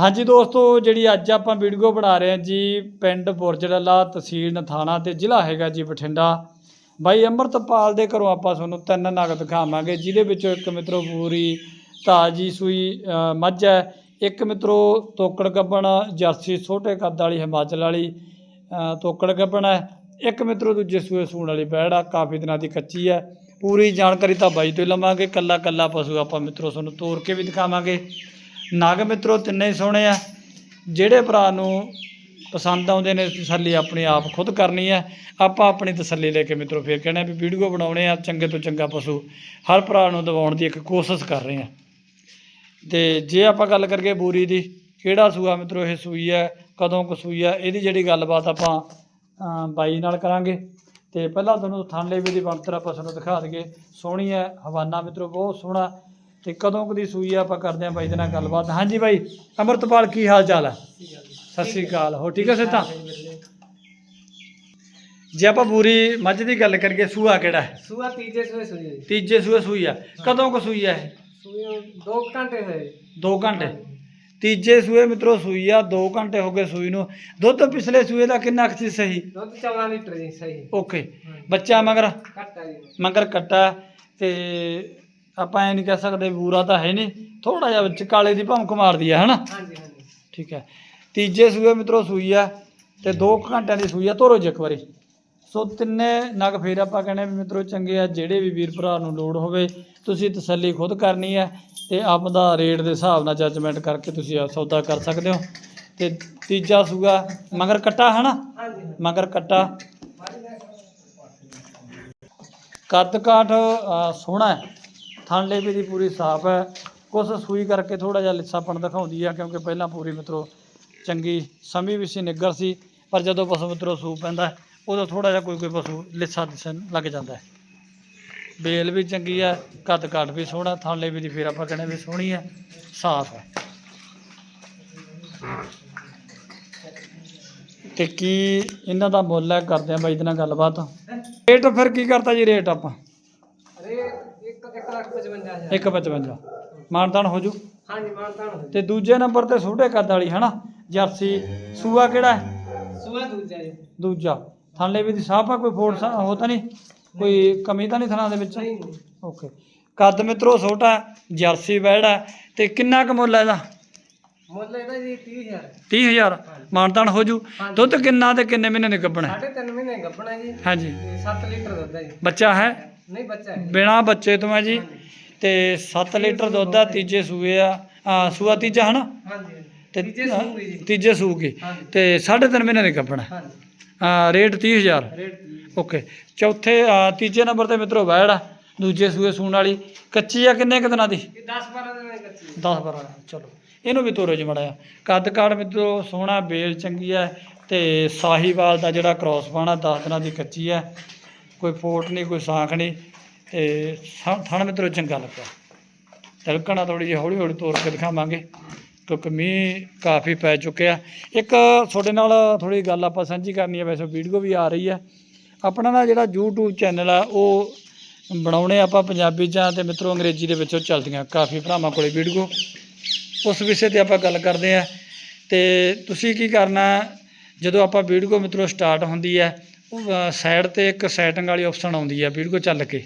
ਹਾਂਜੀ ਦੋਸਤੋ, ਜਿਹੜੀ ਅੱਜ ਆਪਾਂ ਵੀਡੀਓ ਬਣਾ ਰਹੇ ਹਾਂ ਜੀ, ਪਿੰਡ ਬੁਰਜੜਲਾ ਤਹਿਸੀਲ ਨਥਾਣਾ ਤੇ ਜ਼ਿਲ੍ਹਾ ਹੈਗਾ ਜੀ ਬਠਿੰਡਾ। ਬਾਈ ਅੰਮ੍ਰਿਤਪਾਲ ਦੇ ਘਰੋਂ ਆਪਾਂ ਤੁਹਾਨੂੰ ਤਿੰਨ ਨਗ ਦਿਖਾਵਾਂਗੇ, ਜਿਹਦੇ ਵਿੱਚੋਂ ਇੱਕ ਮਿੱਤਰੋ ਪੂਰੀ ਤਾਜੀ ਸੂਈ ਮੱਝ ਹੈ। ਇੱਕ ਮਿੱਤਰੋ ਤੋਕੜ ਗੱਬਣ, ਜਰਸੀ ਛੋਟੇ ਕੱਦ ਵਾਲੀ, ਹਿਮਾਚਲ ਵਾਲੀ ਤੋਕੜ ਗੱਬਣ ਹੈ। ਇੱਕ ਮਿੱਤਰੋ ਦੂਜੇ ਸੂਏ ਸੂਣ ਵਾਲੀ ਬੈੜ ਆ, ਕਾਫੀ ਦਿਨਾਂ ਦੀ ਕੱਚੀ ਹੈ। ਪੂਰੀ ਜਾਣਕਾਰੀ ਤਾਂ ਬਾਈ ਤੋਂ ਹੀ ਲਵਾਂਗੇ ਕੱਲਾ ਕੱਲਾ ਪਸ਼ੂ ਆਪਾਂ ਮਿੱਤਰੋ ਤੁਹਾਨੂੰ ਤੋਰ ਕੇ ਵੀ ਦਿਖਾਵਾਂਗੇ। ਨਗ ਮਿੱਤਰੋ, ਤਿੰਨੇ ਸੋਹਣੇ ਆ। ਜਿਹੜੇ ਭਰਾ ਨੂੰ ਪਸੰਦ ਆਉਂਦੇ ਨੇ, ਤਸੱਲੀ ਆਪਣੇ ਆਪ ਖੁਦ ਕਰਨੀ ਹੈ। ਆਪਾਂ ਆਪਣੀ ਤਸੱਲੀ ਲੈ ਕੇ ਮਿੱਤਰੋ, ਫੇਰ ਕਹਿੰਦੇ ਵੀ ਵੀਡੀਓ ਬਣਾਉਣੇ ਆ, ਚੰਗੇ ਤੋਂ ਚੰਗਾ ਪਸ਼ੂ ਹਰ ਭਰਾ ਨੂੰ ਦਿਵਾਉਣ ਦੀ ਇੱਕ ਕੋਸ਼ਿਸ਼ ਕਰ ਰਹੇ ਆ। ਤੇ ਜੇ ਆਪਾਂ ਗੱਲ ਕਰੀਏ ਬੂਰੀ ਦੀ, ਕਿਹੜਾ ਸੂਆ ਮਿੱਤਰੋ ਇਹ ਸੂਈ ਹੈ, ਕਦੋਂ ਕੁ ਸੂਈ ਹੈ, ਇਹਦੀ ਜਿਹੜੀ ਗੱਲਬਾਤ ਆਪਾਂ ਬਾਈ ਨਾਲ ਕਰਾਂਗੇ। ਤੇ ਪਹਿਲਾਂ ਤੁਹਾਨੂੰ ਥਾਂਲੇ ਵੀ ਦੀ ਬਣਤਰ ਆਪਾਂ ਤੁਹਾਨੂੰ ਦਿਖਾ ਦਈਏ। ਸੋਹਣੀ ਹੈ, ਹਵਾਨਾ ਮਿੱਤਰੋ, ਬਹੁਤ ਸੋਹਣਾ ਤੇ ਕਦੋਂ ਕੁ ਦੀ ਸੂਈ ਆ ਆਪਾਂ ਕਰਦੇ ਹਾਂ ਬਾਈ ਦੇ ਨਾਲ ਗੱਲਬਾਤ। ਹਾਂਜੀ ਬਾਈ ਅਮਰਤਪਾਲ ਕੀ ਹਾਲ ਚਾਲ ਹੈ ਸਤਿ ਸ੍ਰੀ ਅਕਾਲ। ਹੋ ਠੀਕ ਹੈ ਸਿੱਧਾ? ਜੇ ਆਪਾਂ ਬੂਰੀ ਮੱਝ ਦੀ ਗੱਲ ਕਰੀਏ ਸੂਆ ਕਿਹੜਾ? ਹੈ ਸੂਆ ਤੀਜੇ ਸੂਏ ਸੂਈ ਹੈ ਜੀ। ਤੀਜੇ ਸੂਏ ਸੂਈ ਆ। ਕਦੋਂ ਕੁ ਸੂਈ ਆ ਇਹ? ਸੂਈ ਨੂੰ ਦੋ ਕੁ ਘੰਟੇ ਹੋਏ। 2 ਘੰਟੇ। ਤੀਜੇ ਸੂਏ ਮਿੱਤਰੋ ਸੂਈ ਆ 2 ਘੰਟੇ ਹੋ ਗਏ ਸੂਈ ਨੂੰ। ਦੁੱਧ ਪਿਛਲੇ ਸੂਏ ਦਾ ਕਿੰਨਾ ਕੁ ਸੀ ਸਹੀ? ਦੁੱਧ 14 ਲੀਟਰ ਜੀ ਸਹੀ। ਓਕੇ। ਬੱਚਾ ਮਗਰ? ਘੱਟ ਜੀ। ਮਗਰ ਕੱਟਾ ਤੇ ਆਪਾਂ ਐ ਨਹੀਂ ਕਹਿ ਸਕਦੇ ਬੂਰਾ ਤਾਂ ਹੈ ਨਹੀਂ ਥੋੜਾ ਜਿਹਾ ਵਿੱਚ ਕਾਲੇ ਦੀ ਭੌਂਕ ਮਾਰਦੀ ਆ ਹਨਾ? ਹਾਂਜੀ ਹਾਂਜੀ। ਠੀਕ ਹੈ। ਤੀਜੇ ਸੂਏ ਮਿੱਤਰੋ ਸੂਈ ਆ ਤੇ 2 ਘੰਟਿਆਂ ਦੀ ਸੂਈ ਆ ਤੋਰੋ ਜੀ ਇੱਕ ਵਾਰੀ। ਸੋ ਤਿੰਨੇ ਨਗ ਫੇਰ ਆਪਾਂ ਕਹਿੰਦੇ ਵੀ ਮਿੱਤਰੋ ਚੰਗੇ ਆ ਜਿਹੜੇ ਵੀ ਵੀਰ ਭਰਾ ਨੂੰ ਲੋੜ ਹੋਵੇ ਤੁਸੀਂ ਤਸੱਲੀ ਖੁਦ ਕਰਨੀ ਹੈ ਤੇ ਆਪ ਦਾ ਰੇਟ ਦੇ ਹਿਸਾਬ ਨਾਲ ਜੱਜਮੈਂਟ ਕਰਕੇ ਤੁਸੀਂ ਆ ਸੌਦਾ ਕਰ ਸਕਦੇ ਹੋ। ਤੇ ਤੀਜਾ ਸੂਆ ਮਗਰ ਕੱਟਾ ਹਨਾ? ਹਾਂਜੀ ਮਗਰ ਕੱਟਾ। ਕੱਦ ਕਾਠ ਸੋਹਣਾ ਹੈ। ਥਾਂਲੇ ਵੀ ਦੀ ਪੂਰੀ ਸਾਫ਼ ਹੈ। ਕੁਛ ਸੂਈ ਕਰਕੇ ਥੋੜਾ ਜਿਹਾ ਲਿੱਸਾਪਣ ਦਿਖਾਉਂਦੀ ਆ, ਕਿਉਂਕਿ ਪਹਿਲਾਂ ਪੂਰੀ ਮਿੱਤਰੋ ਚੰਗੀ ਸਮੀ ਵੀ ਸੀ ਨਿੱਗਰ ਸੀ, ਪਰ ਜਦੋਂ ਪਸ਼ੂ ਮਿੱਤਰੋ ਸੂ ਪੈਂਦਾ ਉਦੋਂ ਥੋੜਾ ਜਿਹਾ ਕੋਈ ਕੋਈ ਪਸ਼ੂ ਲਿੱਸਾ ਦਿਸਣ ਲੱਗ ਜਾਂਦਾ ਹੈ। ਬੇਲ ਵੀ ਚੰਗੀ ਹੈ ਕੱਦ ਕਾਠ ਵੀ ਸੋਹਣਾ ਥਾਲੇ ਵੀ ਦੀ ਫੇਰ ਆਪਾਂ ਕਹਿੰਦੇ ਵੀ ਸੋਹਣੀ ਹੈ, ਸਾਫ਼ ਹੈ। ਤੇ ਕੀ ਇਹਨਾਂ ਦਾ ਮੁੱਲ ਹੈ? ਕਰਦੇ ਆ ਬਾਈ ਦੇ ਨਾਲ ਗੱਲਬਾਤ। ਰੇਟ ਫਿਰ ਕੀ ਕਰਤਾ ਜੀ, ਰੇਟ ਆਪਾਂ? 1 1 ਲੱਖ 55 ਹਜ਼ਾਰ 155 ਮਾਨਤਾਨ ਹੋ ਜੂ। ਹਾਂਜੀ ਮਾਨਤਾਨ ਹੋ ਤੇ ਦੂਜੇ ਨੰਬਰ ਤੇ ਛੋਟੇ ਕੱਦ ਵਾਲੀ ਹਨਾ? ਜਰਸੀ। ਸੂਆ ਕਿਹੜਾ ਹੈ? ਸੂਆ ਦੂਜਾ ਜੀ। ਦੂਜਾ। ਥਾਲੇ ਵੀ ਦੀ ਸਾਫ਼ ਕੋਈ ਫੋੜ ਹੋ ਤਾਂ ਨਹੀਂ? ਕੋਈ ਕਮੀ ਤਾਂ ਨਹੀਂ ਥਣਾ ਦੇ ਵਿੱਚ? ਓਕੇ। ਕੱਦ ਮਿੱਤਰੋ ਛੋਟਾ ਜਰਸੀ ਬੈੜ ਤੇ ਕਿੰਨਾ ਕੁ ਮੁੱਲ ਹੈ ਇਹਦਾ? ਮੁੱਲ ਇਹਦਾ ਜੀ 30000 30000 ਮਾਨਤਾਨ ਹੋ ਜੂ। ਹਾਂਜੀ। ਦੁੱਧ ਕਿੰਨਾ ਤੇ ਕਿੰਨੇ ਮਹੀਨੇ ਦੀ ਗੱਭਣ ਹੈ? ਸਾਢੇ ਤਿੰਨ ਮਹੀਨੇ ਗੱਭਣਾ ਜੀ। ਹਾਂਜੀ। ਤੇ 7 ਲੀਟਰ ਦੁੱਧ ਹੈ ਜੀ। ਬੱਚਾ ਹੈ? ਨਹੀਂ ਬੱਚਾ ਹੈ। ਬਿਨਾ ਬੱਚੇ ਤੋਂ ਹੈ ਜੀ। ਤੇ 7 ਲੀਟਰ ਦੁੱਧ ਆ ਤੀਜੇ ਸੂਏ ਆ ਆ ਸੂਆ ਤੀਜਾ ਹਨਾ? ਹਾਂਜੀ ਤੇ ਤੀਜੇ ਸੂਏ ਜੀ। ਤੀਜੇ ਸੂਗੇ ਹਾਂਜੀ। ਤੇ 3.5 ਮਹੀਨੇ ਦੀ ਕੱਪਣਾ। ਹਾਂਜੀ। ਆ ਰੇਟ 30000 ਰੇਟ ਓਕੇ। ਚੌਥੇ ਆ, ਤੀਜੇ ਨੰਬਰ ਤੇ ਮਿੱਤਰੋ ਬੈੜ ਆ ਦੂਜੇ ਸੂਏ ਸੂਣ ਵਾਲੀ। ਕੱਚੀ ਆ ਕਿੰਨੇ ਕੁ ਦਿਨਾਂ ਦੀ? ਇਹ 10 12 ਦਿਨਾਂ ਦੀ ਕੱਚੀ 10 12 ਚਲੋ। ਇਹਨੂੰ ਵੀ ਤੋਰੋ ਜੀ ਮੜਾ ਆ ਕੱਦ ਕਾੜ ਮਿੱਤਰੋ ਸੋਹਣਾ ਬੇਲ ਚੰਗੀ ਆ ਤੇ ਸਾਹੀਵਾਲ ਦਾ ਜਿਹੜਾ ਕ੍ਰਾਸ ਬਾਣਾ 10 ਦਿਨਾਂ ਦੀ ਕੱਚੀ ਆ ਕੋਈ ਫੋਟ ਨਹੀਂ, ਕੋਈ ਸਾਖ ਨਹੀਂ ਤੇ ਥਣ ਥਣ ਮਿੱਤਰੋ ਚੰਗਾ ਲੱਗਾ। ਤਿਲਕਣਾ ਥੋੜੀ ਜਿਹੀ ਹੌਲੀ ਹੌਲੀ ਤੋਰ ਕੇ ਦਿਖਾਵਾਂਗੇ। ਕਿਉਂਕਿ ਮੀਂਹ ਕਾਫੀ ਪੈ ਚੁੱਕਿਆ। ਇੱਕ ਤੁਹਾਡੇ ਨਾਲ ਥੋੜੀ ਗੱਲ ਆਪਾਂ ਸਾਂਝੀ ਕਰਨੀ ਹੈ, ਵੈਸੇ ਵੀਡੀਓ ਵੀ ਆ ਰਹੀ ਹੈ। ਆਪਣਾ ਨਾ ਜਿਹੜਾ YouTube ਚੈਨਲ ਆ, ਉਹ ਬਣਾਉਣੇ ਆਪਾਂ ਪੰਜਾਬੀ ਜਾਂ ਤੇ ਮਿੱਤਰੋ ਅੰਗਰੇਜ਼ੀ ਦੇ ਵਿੱਚੋਂ ਚੱਲਦੀਆਂ। ਕਾਫੀ ਭਰਾਵਾਂ ਕੋਲੇ ਵੀਡੀਓ। ਉਸ ਵਿਸ਼ੇ ਤੇ ਆਪਾਂ ਗੱਲ ਕਰਦੇ ਆ ਤੇ ਤੁਸੀਂ ਕੀ ਕਰਨਾ, ਜਦੋਂ ਆਪਾਂ ਵੀਡੀਓ ਮਿੱਤਰੋ ਸਟਾਰਟ ਹੁੰਦੀ ਹੈ ਸਾਈਡ ਤੇ ਇੱਕ ਸੈਟਿੰਗ ਵਾਲੀ ਆਪਸ਼ਨ ਆਉਂਦੀ ਆ, ਵੀਡੀਓ ਚੱਲ ਕੇ।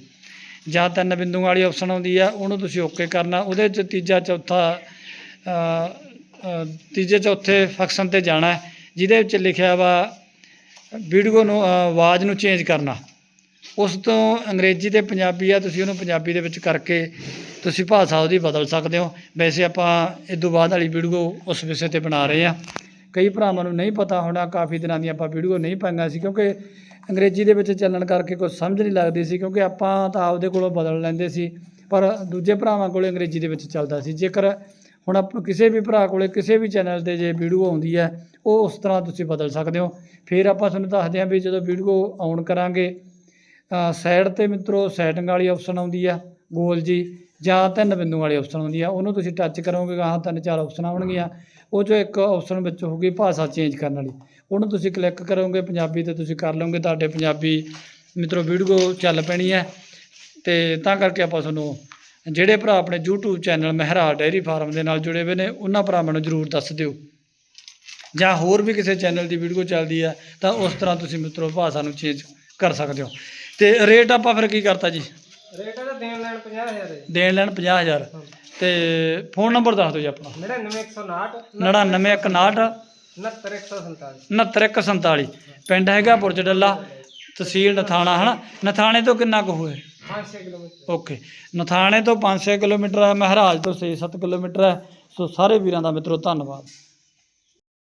ਜਾਂ ਤਿੰਨ ਬਿੰਦੂ ਵਾਲੀ ਆਪਸ਼ਨ ਆਉਂਦੀ ਆ, ਉਹਨੂੰ ਤੁਸੀਂ ਓਕੇ ਕਰਨਾ। ਉਹਦੇ 'ਚ ਤੀਜਾ ਚੌਥਾ ਤੀਜੇ ਚੌਥੇ ਫੰਕਸ਼ਨ ਤੇ ਜਾਣਾ ਜਿਹਦੇ ਵਿੱਚ ਲਿਖਿਆ ਵਾ ਵੀਡੀਓ ਨੂੰ ਆਵਾਜ਼ ਨੂੰ ਚੇਂਜ ਕਰਨਾ। ਉਸ ਤੋਂ ਅੰਗਰੇਜ਼ੀ ਤੇ ਪੰਜਾਬੀ ਆ, ਤੁਸੀਂ ਉਹਨੂੰ ਪੰਜਾਬੀ ਦੇ ਵਿੱਚ ਕਰਕੇ ਤੁਸੀਂ ਭਾਸ਼ਾ ਉਹਦੀ ਬਦਲ ਸਕਦੇ ਹੋ। ਵੈਸੇ ਆਪਾਂ ਇਸ ਤੋਂ ਬਾਅਦ ਵਾਲੀ ਵੀਡੀਓ ਉਸ ਵਿਸ਼ੇ ਤੇ ਬਣਾ ਰਹੇ ਆ। ਕਈ ਭਰਾਵਾਂ ਨੂੰ ਨਹੀਂ ਪਤਾ ਹੋਣਾ, ਕਾਫੀ ਦਿਨਾਂ ਦੀਆਂ ਆਪਾਂ ਵੀਡੀਓ ਨਹੀਂ ਪਾਈਆਂ ਸੀ, ਕਿਉਂਕਿ ਅੰਗਰੇਜ਼ੀ ਦੇ ਵਿੱਚ ਚੱਲਣ ਕਰਕੇ ਕੁਝ ਸਮਝ ਨਹੀਂ ਲੱਗਦੀ ਸੀ, ਕਿਉਂਕਿ ਆਪਾਂ ਤਾਂ ਆਪਦੇ ਕੋਲੋਂ ਬਦਲ ਲੈਂਦੇ ਸੀ, ਪਰ ਦੂਜੇ ਭਰਾਵਾਂ ਕੋਲੇ ਅੰਗਰੇਜ਼ੀ ਦੇ ਵਿੱਚ ਚੱਲਦਾ ਸੀ। ਜੇਕਰ ਹੁਣ ਆਪ ਕਿਸੇ ਵੀ ਭਰਾ ਕੋਲੇ ਕਿਸੇ ਵੀ ਚੈਨਲ ਤੇ ਜੇ ਵੀਡੀਓ ਆਉਂਦੀ ਹੈ, ਉਹ ਉਸ ਤਰ੍ਹਾਂ ਤੁਸੀਂ ਬਦਲ ਸਕਦੇ ਹੋ। ਫਿਰ ਆਪਾਂ ਤੁਹਾਨੂੰ ਦੱਸਦੇ ਹਾਂ ਵੀ ਜਦੋਂ ਵੀਡੀਓ ਆਨ ਕਰਾਂਗੇ ਸਾਈਡ ਤੇ ਮਿੱਤਰੋ ਸੈਟਿੰਗ ਵਾਲੀ ਆਪਸ਼ਨ ਆਉਂਦੀ ਆ, ਗੋਲ ਜੀ, ਜਾਂ ਤਿੰਨ ਬਿੰਦੂ ਵਾਲੀ ਆਪਸ਼ਨ ਆਉਂਦੀ ਆ, ਉਹਨੂੰ ਤੁਸੀਂ ਟੱਚ ਕਰੋਗੇ ਗਾਹਾਂ ਤਿੰਨ ਚਾਰ ਆਪਸ਼ਨ ਆਉਣਗੀਆਂ। ਉਹ ਚੋਂ ਇੱਕ ਆਪਸ਼ਨ ਵਿੱਚ ਹੋਊਗੀ ਭਾਸ਼ਾ ਚੇਂਜ ਕਰਨ ਵਾਲੀ। ਉਹਨੂੰ ਤੁਸੀਂ ਕਲਿੱਕ ਕਰੋਗੇ ਪੰਜਾਬੀ ਤੇ ਤੁਸੀਂ ਕਰ ਲਓਗੇ। ਤੁਹਾਡੇ ਪੰਜਾਬੀ ਮਿੱਤਰੋ ਵੀਡੀਓ ਚੱਲ ਪੈਣੀ ਹੈ। ਤੇ ਤਾਂ ਕਰਕੇ ਆਪਾਂ ਤੁਹਾਨੂੰ ਜਿਹੜੇ ਭਰਾ ਆਪਣੇ YouTube channel Mehra dairy farm ਦੇ ਨਾਲ ਜੁੜੇ ਹੋਏ ਨੇ ਉਹਨਾਂ ਭਰਾਵਾਂ ਨੂੰ ਜਰੂਰ ਦੱਸ ਦਿਓ। ਜਾਂ ਹੋਰ ਵੀ ਕਿਸੇ ਚੈਨਲ ਦੀ ਵੀਡੀਓ ਚੱਲਦੀ ਆ ਤਾਂ ਉਸ ਤਰ੍ਹਾਂ ਤੁਸੀਂ ਮਿੱਤਰੋ ਭਾਸ਼ਾ ਨੂੰ ਚੇਂਜ ਕਰ ਸਕਦੇ ਹੋ। ਤੇ ਰੇਟ ਆਪਾਂ ਫਿਰ ਕੀ ਕਰਤਾ ਜੀ? ਰੇਟ ਇਹਦਾ ਦੇਣ ਲੈਣ 50000 ਹੈ। ਦੇਣ ਲੈਣ 50000 ਤੇ ਫੋਨ ਨੰਬਰ ਦੱਸ ਦਿਓ ਜੀ ਆਪਣਾ। 99159 9961 69147 69147 ਪਿੰਡ ਹੈਗਾ ਬੁਰਜ ਡੱਲਾ ਤਹਿਸੀਲ ਨਥਾਣਾ ਹਨਾ? ਨਥਾਣੇ ਤੋਂ ਕਿੰਨਾ ਕੁ ਹੋਏ 5-6 ਕਿਲੋਮੀਟਰ। ਓਕੇ। ਨਥਾਣੇ ਤੋਂ 5-6 ਕਿਲੋਮੀਟਰ ਹੈ ਮਹਾਰਾਜ ਤੋਂ 6-7 ਕਿਲੋਮੀਟਰ ਹੈ। ਸੋ ਸਾਰੇ ਵੀਰਾਂ ਦਾ ਮਿੱਤਰੋ ਧੰਨਵਾਦ।